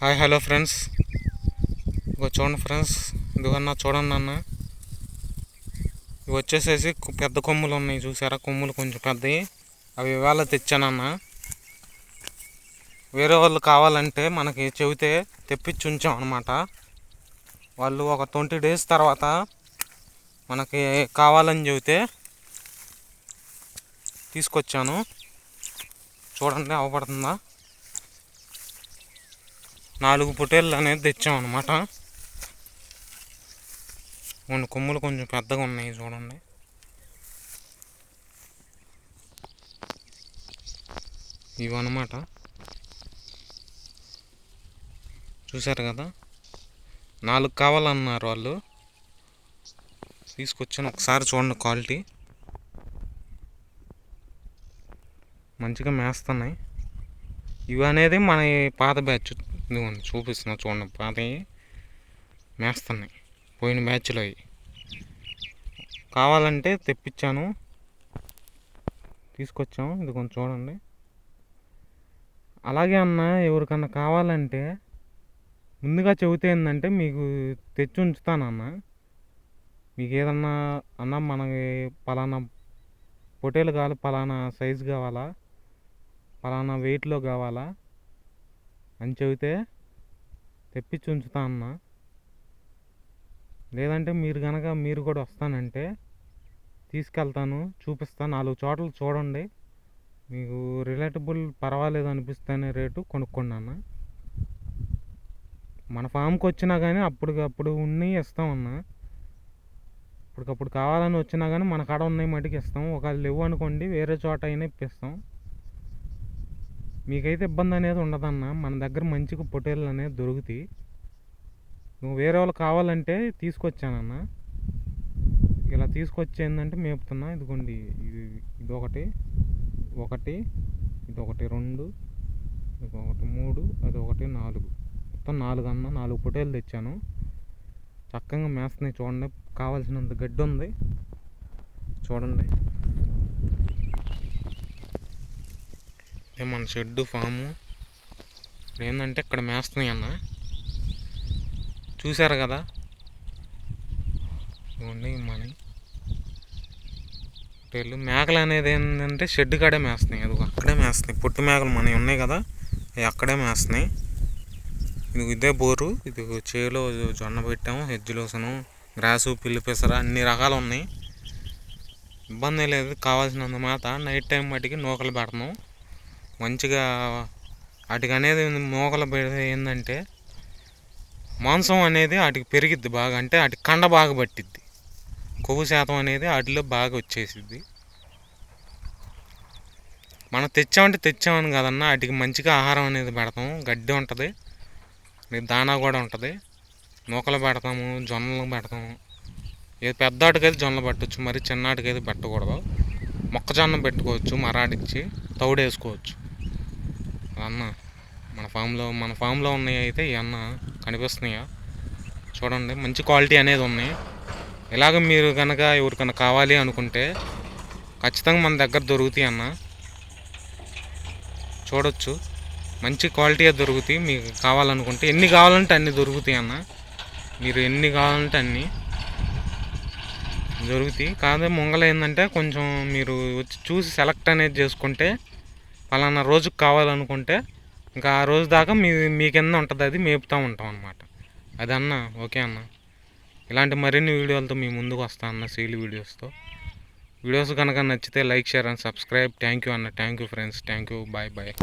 Hi hello friends. ఇగో చూడండి friends. ఇదిగన్నా చూడండి అన్న ఇవి వచ్చేసేసి పెద్ద కొమ్ములు ఉన్నాయి. చూసారా? కొమ్ములు కొంచెం పెద్దవి అవి ఇవాళ తెచ్చానన్న వేరే వాళ్ళు కావాలంటే మనకి చెబితే తెప్పించి ఉంచాం అనమాట వాళ్ళు ఒక ట్వంటీ డేస్ తర్వాత మనకి కావాలని చెబితే తీసుకొచ్చాను. చూడండి అవపడుతుందా? నాలుగు పొటేళ్ళు అనేది తెచ్చాం అనమాట కొన్ని కొమ్ములు కొంచెం పెద్దగా ఉన్నాయి చూడండి. ఇవన్నమాట. చూశారు కదా? నాలుగు కావాలన్నారు వాళ్ళు. తీసుకొచ్చాను ఒకసారి చూడండి క్వాలిటీ. మంచిగా మేస్తున్నాయి. ఇవి అనేది మన పాత బ్యాచ్ ఇదిగోండి చూపిస్తున్నా చూడండి. పాతవి మేస్తున్నాయి. పోయిన మ్యాచ్లో అవి కావాలంటే తెప్పించాను. తీసుకొచ్చాము. ఇది కొంచెం చూడండి. అలాగే అన్న ఎవరికన్నా కావాలంటే ముందుగా చెబితే ఏంటంటే మీకు తెచ్చి ఉంచుతానన్న మీకు ఏదన్నా అన్న మనకి పలానా పొటేలు కావాలి పలానా సైజు కావాలా పలానా వెయిట్లో కావాలా అని చెబితే తెప్పించి ఉంచుతా అన్న. లేదంటే మీరు కనుక మీరు కూడా వస్తానంటే తీసుకెళ్తాను చూపిస్తాను. నాలుగు చోట్ల చూడండి. మీకు రిలేటబుల్ పర్వాలేదు అనిపిస్తేనే రేటు కొనుక్కోండి అన్న. మన ఫామ్కి వచ్చినా కానీ అప్పటికప్పుడు ఉన్ని ఇస్తామన్నా ఇప్పటికప్పుడు కావాలని వచ్చినా కానీ మన కాడ ఉన్నాయి మటుకు ఇస్తాం. ఒకవేళ లేవు అనుకోండి వేరే చోట అయినా ఇప్పిస్తాం. మీకైతే ఇబ్బంది అనేది ఉండదన్న. మన దగ్గర మంచిగా పొటేళ్ళు అనేది దొరుకుతాయి నువ్వు వేరే వాళ్ళు కావాలంటే తీసుకొచ్చానన్న. ఇలా తీసుకొచ్చి ఏంటంటే మేపుతున్నా ఇదిగోండి ఇది ఇదొకటి ఒకటి ఒకటి ఇది ఒకటి రెండు ఇది ఒకటి మూడు అది ఒకటి నాలుగు. మొత్తం నాలుగు అన్న నాలుగు పొటేలు తెచ్చాను. చక్కగా మేస్తున్నాయి చూడండి కావాల్సినంత గడ్డి ఉంది. చూడండి. మన షెడ్డు ఫాము. ఏంటంటే ఇక్కడ మేస్తున్నాయి అన్న. చూసారు కదా? ఇవ్వండి మన. పొట్టేళ్ళు మేకలు అనేది ఏంటంటే షెడ్ కాడే మేస్తున్నాయి. అది అక్కడే మేస్తున్నాయి. పొట్టు మేకలు మనవి ఉన్నాయి కదా? అవి అక్కడే మేస్తున్నాయి. ఇది ఇదే బోరు. ఇది చేలో జొన్న పెట్టాము హెజ్జులోసను గ్రాసు పిల్లి పెసర అన్ని రకాలు ఉన్నాయి. ఇబ్బంది లేదు. కావాల్సినంత మాత నైట్ టైం మటుకి నూకలు పెడతాం మంచిగా వాటికి అనేది మోకలు పెడితే ఏంటంటే మాంసం అనేది వాటికి పెరిగిద్ది బాగా. అంటే వాటికి కండ బాగా పట్టిద్ది. కొవ్వు శాతం అనేది వాటిలో బాగా వచ్చేసిద్ది. మనం తెచ్చామంటే తెచ్చామని కదన్నా వాటికి మంచిగా ఆహారం అనేది పెడతాము. గడ్డి ఉంటుంది దానా కూడా ఉంటుంది. నూకలు పెడతాము జొన్నలు పెడతాము. ఏది పెద్దవాటికైతే జొన్నలు పెట్టచ్చు మరి చిన్నవాటికైతే పెట్టకూడదు. మొక్కజొన్న పెట్టుకోవచ్చు మరాడిచ్చి తౌడు వేసుకోవచ్చు. అన్న మన ఫామ్లో మన ఫామ్లో ఉన్నాయి అయితే ఈ అన్న కనిపిస్తున్నాయా? చూడండి మంచి క్వాలిటీ అనేది ఉన్నాయి ఇలాగ మీరు కనుక ఎవరికైనా కావాలి అనుకుంటే ఖచ్చితంగా మన దగ్గర దొరుకుతాయి అన్న. చూడొచ్చు. మంచి క్వాలిటీ దొరుకుతాయి. మీకు కావాలనుకుంటే ఎన్ని కావాలంటే అన్ని దొరుకుతాయి అన్న. మీరు ఎన్ని కావాలంటే అన్ని దొరుకుతాయి. కాదే ముంగల ఏంటంటే కొంచెం మీరు వచ్చి చూసి సెలెక్ట్ అనేది చేసుకుంటే పలానా రోజుకి కావాలనుకుంటే ఇంకా ఆ రోజు దాకా మీ మీ కింద ఉంటుంది అది మేపుతూ ఉంటాం అనమాట అది అన్న ఓకే అన్న. ఇలాంటి మరిన్ని వీడియోలతో మీ ముందుకు వస్తా అన్న సీల్ వీడియోస్తో. వీడియోస్ కనుక నచ్చితే like share and subscribe. Thank you అన్న. Thank you friends. Thank you. Bye bye.